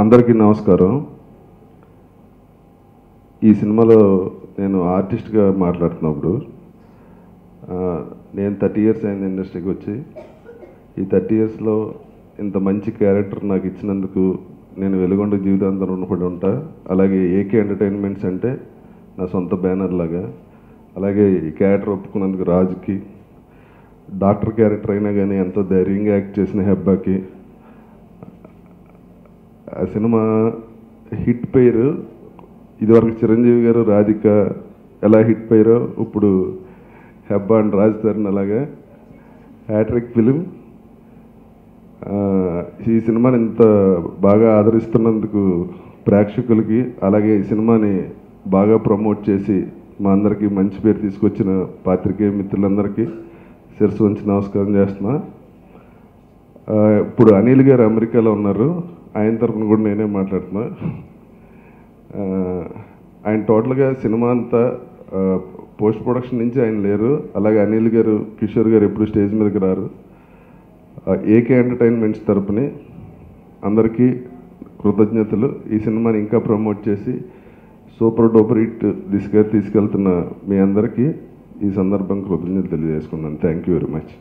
అందరికీ నమస్కారం. ఈ సినిమాలో నేను ఆర్టిస్ట్గా మాట్లాడుతున్నప్పుడు నేను థర్టీ ఇయర్స్ అయింది ఇండస్ట్రీకి వచ్చి ఈ థర్టీ ఇయర్స్లో ఇంత మంచి క్యారెక్టర్ నాకు ఇచ్చినందుకు నేను వెలుగొండ జీవితాంతం రుణపడి ఉంటా. అలాగే ఏకే ఎంటర్టైన్మెంట్స్ అంటే నా సొంత బ్యానర్ లాగా. అలాగే ఈ క్యారెక్టర్ ఒప్పుకున్నందుకు రాజుకి డాక్టర్ క్యారెక్టర్ అయినా కానీ ఎంతో ధైర్యంగా యాక్ట్ చేసిన హెబ్బాకి ఆ సినిమా హిట్ పేరు ఇదివరకు చిరంజీవి గారు రాధిక ఎలా హిట్ పేరో ఇప్పుడు హెబ్బా అండ్ రాజ్ తరుణ్ అలాగా. Hattrick film. ఈ సినిమాని ఇంత బాగా ఆదరిస్తున్నందుకు ప్రేక్షకులకి అలాగే ఈ సినిమాని బాగా ప్రమోట్ చేసి మా అందరికీ మంచి పేరు తీసుకొచ్చిన పాత్రికేయ మిత్రులందరికీ శిరస్సు వంచి నమస్కారం చేస్తున్నా. ఇప్పుడు అనిల్ గారు అమెరికాలో ఉన్నారు. ఆయన తరఫున కూడా నేనే మాట్లాడుతున్నా. ఆయన టోటల్గా సినిమా అంతా పోస్ట్ ప్రొడక్షన్ నుంచి ఆయన లేరు. అలాగే అనిల్ గారు కిషోర్ గారు ఎప్పుడు స్టేజ్ మీదకి రారు. ఏకే ఎంటర్టైన్మెంట్స్ తరపుని అందరికీ కృతజ్ఞతలు. ఈ సినిమాని ఇంకా ప్రమోట్ చేసి సూపర్ డూపర్ హిట్ దిశగా తీసుకెళ్తున్న మీ అందరికీ ఈ సందర్భం కృతజ్ఞతలు తెలియజేసుకున్నాను. Thank you very much.